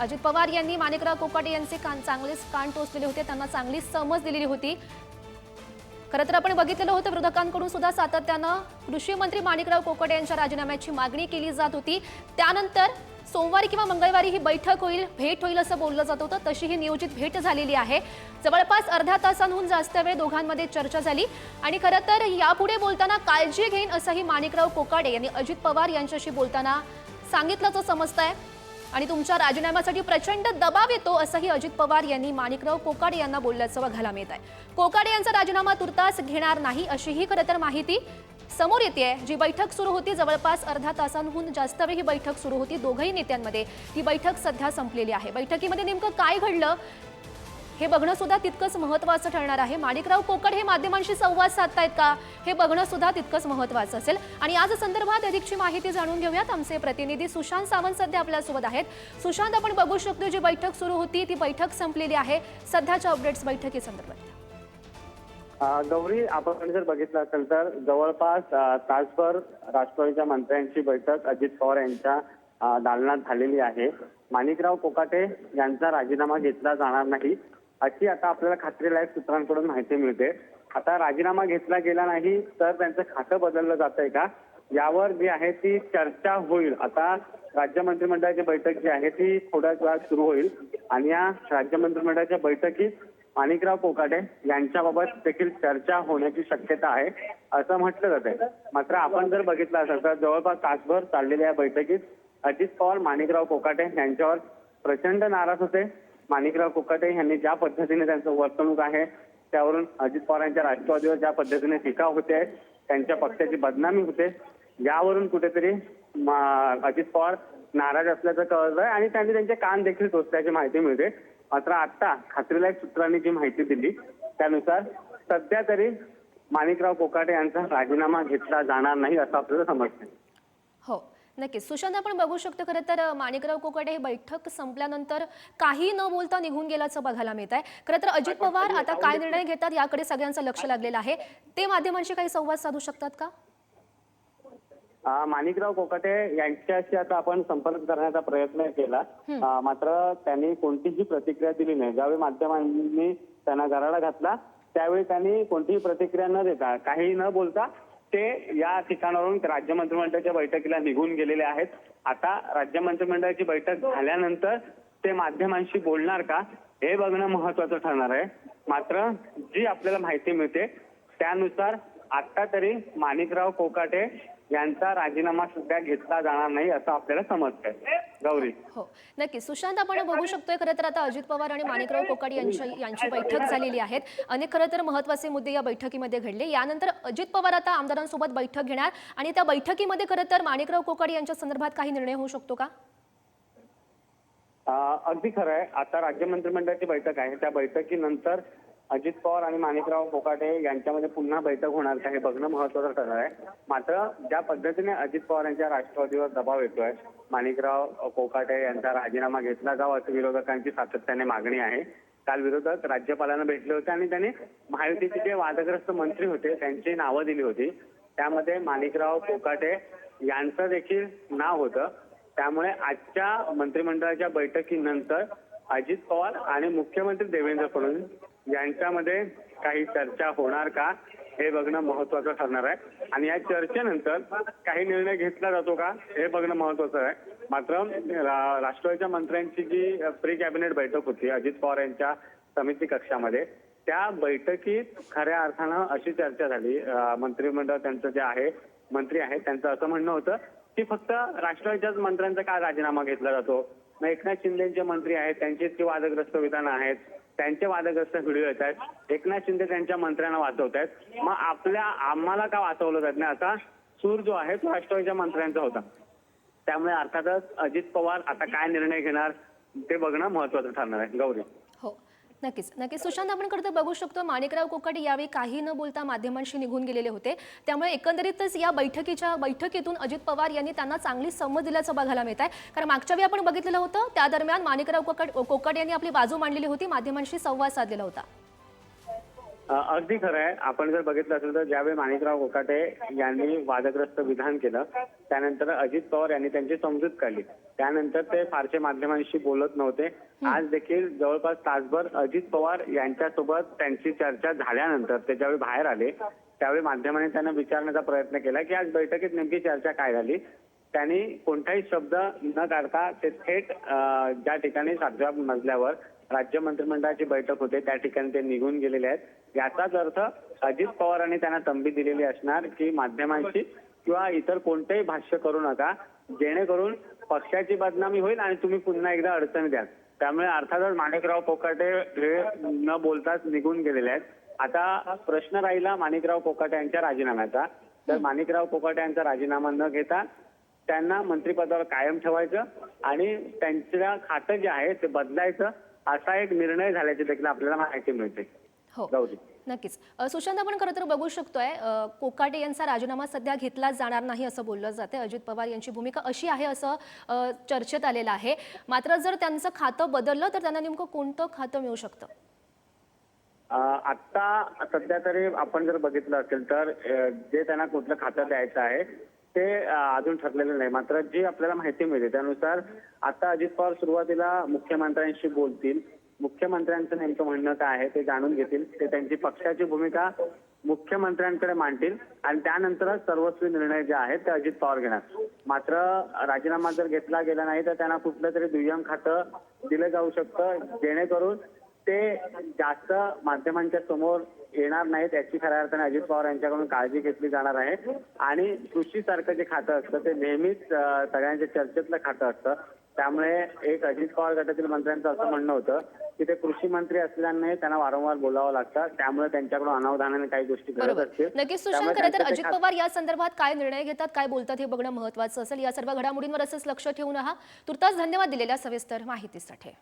अजित पवार यांनी माणिकराव कोकाटे यांचे कान चांगलेच कान टोचलेले होते. त्यांना चांगली समज दिलेली होती. खरं तर आपण बघितलेलं होतं विरोधकांकडून सुद्धा सातत्यानं कृषी मंत्री माणिकराव कोकाटे यांच्या राजीनाम्याची मागणी केली जात होती. त्यानंतर सोमवारी किंवा मंगळवारी ही बैठक होईल भेट होईल असं बोललं जात होतं. तशी ही नियोजित भेट झालेली आहे. जवळपास अर्धा तासांहून जास्त वेळ दोघांमध्ये चर्चा झाली. आणि खरं तर यापुढे बोलताना काळजी घेईन असंही माणिकराव कोकाडे यांनी अजित पवार यांच्याशी बोलताना सांगितल्याचं आहे आणि तुमच्या राजीनाम्यासाठी प्रचंड दबाव येतो असंही अजित पवार यांनी माणिकराव कोकाडे यांना बोलल्याचं बघायला मिळत आहे. कोकाडे यांचा राजीनामा तुर्तास घेणार नाही अशीही खरं तर माहिती समोर येते जी बैठक सुरू होती जवळपास अर्धा तासांहून जास्त वेळ ही बैठक सुरू होती दोघही नेत्यांमध्ये. ही बैठक सध्या संपलेली आहे. बैठकीमध्ये नेमकं काय घडलं? हे बघणं सुद्धा तितकंच महत्त्वाचं ठरणार आहे. माणिकराव कोकड हे माध्यमांशी संवाद साधतायत का? हे बघणं सुद्धा तितकंच महत्त्वाचं असेल. आणि आज संदर्भात अधिकची माहिती जाणून घेऊयात. आमचे प्रतिनिधी सुशांत सावंत सध्या आपल्यासोबत आहेत. सुशांत आपण बघू शकतो जी बैठक सुरू होती ती बैठक संपलेली आहे. सध्याच्या अपडेट्स बैठकीसंदर्भात. गौरी आपण जर बघितलं असेल तर जवळपास तासभर राष्ट्रवादीच्या मंत्र्यांची बैठक अजित पवार यांच्या दालनात झालेली आहे. माणिकराव कोकाटे यांचा राजीनामा घेतला जाणार नाही. अशी आता आपल्याला खात्रीलायक सूत्रांकडून माहिती मिळते. आता राजीनामा घेतला गेला नाही तर त्यांचं खातं बदललं जात आहे का? यावर जी आहे ती चर्चा होईल. आता राज्य मंत्रिमंडळाची बैठक जी आहे ती थोड्याच वेळात सुरू होईल. आणि या राज्य मंत्रिमंडळाच्या बैठकीत माणिकराव कोकाटे यांच्याबाबत देखील चर्चा होण्याची शक्यता आहे असं म्हटलं जात आहे मात्र आपण जर बघितलं असेल तर जवळपास तासभर चाललेल्या या बैठकीत अजित पवार माणिकराव कोकाटे यांच्यावर प्रचंड नाराज होते. माणिकराव कोकाटे यांनी ज्या पद्धतीने त्यांचं वर्तणूक आहे त्यावरून अजित पवार यांच्या राष्ट्रवादीवर ज्या पद्धतीने टीका होते त्यांच्या पक्षाची बदनामी होते यावरून कुठेतरी अजित पवार नाराज असल्याचं कळलंय आणि त्यांनी त्यांचे कान देखील टोचल्याची माहिती मिळते. मात्र आता खात्रीलायक सूत्रांनी जी माहिती दिली त्यानुसार सध्या तरी माणिकराव कोकाटे यांचा राजीनामा घेतला जाणार नाही असं आपल्याला समजतं नक्कीच. सुशांत आपण बघू शकतो खरं तर माणिकराव कोकाटे हे बैठक संपल्यानंतर काही न बोलता निघून गेल्याचं बघायला मिळत आहे खरं तर अजित पवार आता काय निर्णय घेतात याकडे सगळ्यांचं लक्ष लागलेलं आहे. ते माध्यमांशी काही संवाद साधू शकतात का? माणिकराव कोकाटे यांच्याशी आता आपण संपर्क करण्याचा प्रयत्न केला. मात्र त्यांनी कोणतीही प्रतिक्रिया दिली नाही. ज्यावेळी माध्यमांनी त्यांना गराडा घातला त्यावेळी त्यांनी कोणतीही प्रतिक्रिया न देता काही न बोलता ते या ठिकाणावरून राज्य मंत्रिमंडळाच्या बैठकीला निघून गेलेले आहेत. आता राज्य मंत्रिमंडळाची बैठक झाल्यानंतर ते माध्यमांशी बोलणार का हे बघणं महत्वाचं ठरणार आहे. मात्र जी आपल्याला माहिती मिळते त्यानुसार आता तरी माणिकराव कोकाटे यांचा राजीनामा सध्या घेतला जाणार नाही असं आपल्याला समजतंय. गौरी. हो नक्कीच सुशांत आपण बघू शकतोय खरं तर आता अजित पवार आणि माणिकराव कोकाडी यांची यांची बैठक झालेली आहे अनेक खरं तर महत्त्वाचे मुद्दे या बैठकीमध्ये घडले. यानंतर अजित पवार आता आमदारांसोबत बैठक घेणार आणि त्या बैठकीमध्ये खरं तर माणिकराव कोकाडी यांच्या संदर्भात काही निर्णय होऊ शकतो का? अगदी खरं आहे. आता राज्य मंत्रिमंडळाची बैठक आहे. त्या बैठकीनंतर अजित पवार आणि माणिकराव कोकाटे यांच्यामध्ये पुन्हा बैठक होणार का हे बघणं महत्वाचं ठरणार आहे. मात्र ज्या पद्धतीने अजित पवार यांच्या राष्ट्रवादीवर दबाव येतोय माणिकराव कोकाटे यांचा राजीनामा घेतला जावा अशी विरोधकांची सातत्याने मागणी आहे. काल विरोधक राज्यपालांना भेटले होते आणि त्यांनी महायुतीचे जे वादग्रस्त मंत्री होते त्यांची नावं दिली होती. त्यामध्ये माणिकराव कोकाटे यांचं देखील नाव होतं. त्यामुळे आजच्या मंत्रिमंडळाच्या बैठकीनंतर अजित पवार आणि मुख्यमंत्री देवेंद्र फडणवीस यांच्यामध्ये काही चर्चा होणार का हे बघणं महत्वाचं ठरणार आहे. आणि या चर्चेनंतर काही निर्णय घेतला जातो का हे बघणं महत्वाचं आहे. मात्र राष्ट्रवादीच्या मंत्र्यांची जी प्री कॅबिनेट बैठक होती अजित पवार यांच्या समिती कक्षामध्ये त्या बैठकीत खऱ्या अर्थानं अशी चर्चा झाली. मंत्रिमंडळ त्यांचं जे आहे मंत्री आहेत त्यांचं असं म्हणणं होतं ती फक्त राष्ट्रवादीच्याच मंत्र्यांचा का राजीनामा घेतला जातो? मग एकनाथ शिंदेचे मंत्री आहेत त्यांचे जे वादग्रस्त विधानं आहेत त्यांचे वादग्रस्त व्हिडिओ येत आहेत एकनाथ शिंदे त्यांच्या मंत्र्यांना वाचवत आहेत. मग आपल्या आम्हाला का वाचवलं जात नाही? आता सूर जो आहे तो राष्ट्रवादीच्या मंत्र्यांचा होता. त्यामुळे अर्थातच अजित पवार आता काय निर्णय घेणार ते बघणं महत्वाचं ठरणार आहे. गौरी. नक्कीच नक्कीच. सुशांत आपण खरं तर बघू शकतो माणिकराव कोकाटे यावेळी काही न बोलता माध्यमांशी निघून गेलेले होते. त्यामुळे एकंदरीतच या बैठकीच्या बैठकीतून अजित पवार यांनी त्यांना चांगली समज दिल्याचं बघायला मिळत आहे कारण मागच्या वेळी आपण बघितलेलं होतं त्या दरम्यान माणिकराव कोकाट कोकाटे यांनी आपली बाजू मांडलेली होती माध्यमांशी संवाद साधलेला होता. अगदी खरं आहे. आपण जर बघितलं असेल तर ज्यावेळी माणिकराव कोकाटे यांनी वादग्रस्त विधान केलं त्यानंतर अजित पवार यांनी त्यांची समजूत काढली. त्यानंतर ते फारसे माध्यमांशी बोलत नव्हते. आज देखील जवळपास तासभर अजित पवार यांच्यासोबत त्यांची चर्चा झाल्यानंतर ते ज्यावेळी बाहेर आले त्यावेळी माध्यमांनी त्यांना विचारण्याचा प्रयत्न केला की आज बैठकीत नेमकी चर्चा काय झाली? त्यांनी कोणताही शब्द न काढता ते थेट ज्या ठिकाणी सातव्या मजल्यावर राज्य मंत्रिमंडळाची बैठक होते त्या ठिकाणी ते निघून गेलेले आहेत. याचाच अर्थ अजित पवारांनी त्यांना तंबी दिलेली असणार की माध्यमांची किंवा इतर कोणतेही भाष्य करू नका. जेणेकरून पक्षाची बदनामी होईल आणि तुम्ही पुन्हा एकदा अडचणी द्याल. त्यामुळे अर्थातच माणिकराव कोकाटे हे न बोलताच निघून गेलेले आहेत. आता प्रश्न राहिला माणिकराव कोकाटे यांच्या राजीनाम्याचा. तर माणिकराव कोकाटे यांचा राजीनामा न घेता त्यांना मंत्रिपदावर कायम ठेवायचं आणि त्यांचं खातं जे आहे ते बदलायचं असा एक निर्णय झाल्याची देखील आपल्याला माहिती मिळते. हो. नक्कीच. सुशांत आपण खरं तर बघू शकतोय कोकाटे यांचा राजीनामा सध्या घेतला जाणार नाही असं बोललं जाते अजित पवार यांची भूमिका अशी आहे असं चर्चेत आलेलं आहे. मात्र जर त्यांचं खातं बदललं तर त्यांना नेमकं कोणतं खातं मिळू शकतं? आता सध्या तरी आपण जर बघितलं असेल तर जे त्यांना कुठलं खातं द्यायचं आहे ते अजून ठरलेलं नाही. मात्र जी आपल्याला माहिती मिळते त्यानुसार आता अजित पवार सुरुवातीला मुख्यमंत्र्यांशी बोलतील. मुख्यमंत्र्यांचं नेमकं म्हणणं काय आहे ते जाणून घेतील. ते त्यांची पक्षाची भूमिका मुख्यमंत्र्यांकडे मांडतील आणि त्यानंतरच सर्वस्वी निर्णय जे आहेत ते अजित पवार घेणार. मात्र राजीनामा जर घेतला गेला नाही तर त्यांना कुठलं तरी दुय्यम खातं दिलं जाऊ शकतं. जेणेकरून ते जास्त माध्यमांच्या समोर येणार नाहीत याची खऱ्या अर्थाने अजित पवार यांच्याकडून काळजी घेतली जाणार आहे. आणि कृषी सारखं जे खातं असतं ते नेहमीच सगळ्यांच्या चर्चेतलं खातं असतं. त्यामुळे एक अजित पवार गटातील मंत्र्यांचं असं म्हणणं होतं की ते कृषी मंत्री असल्याने त्यांना वारंवार बोलावं लागतं. त्यामुळे त्यांच्याकडून अनावधानाने काही गोष्टी घडत असतील. नक्कीच सुशांत खरं तर अजित पवार या संदर्भात काय निर्णय घेतात काय बोलतात हे बघणं महत्वाचं असेल. या सर्व घडामोडींवर असंच लक्ष ठेवून आहा तुर्तास धन्यवाद दिलेल्या सविस्तर माहितीसाठी.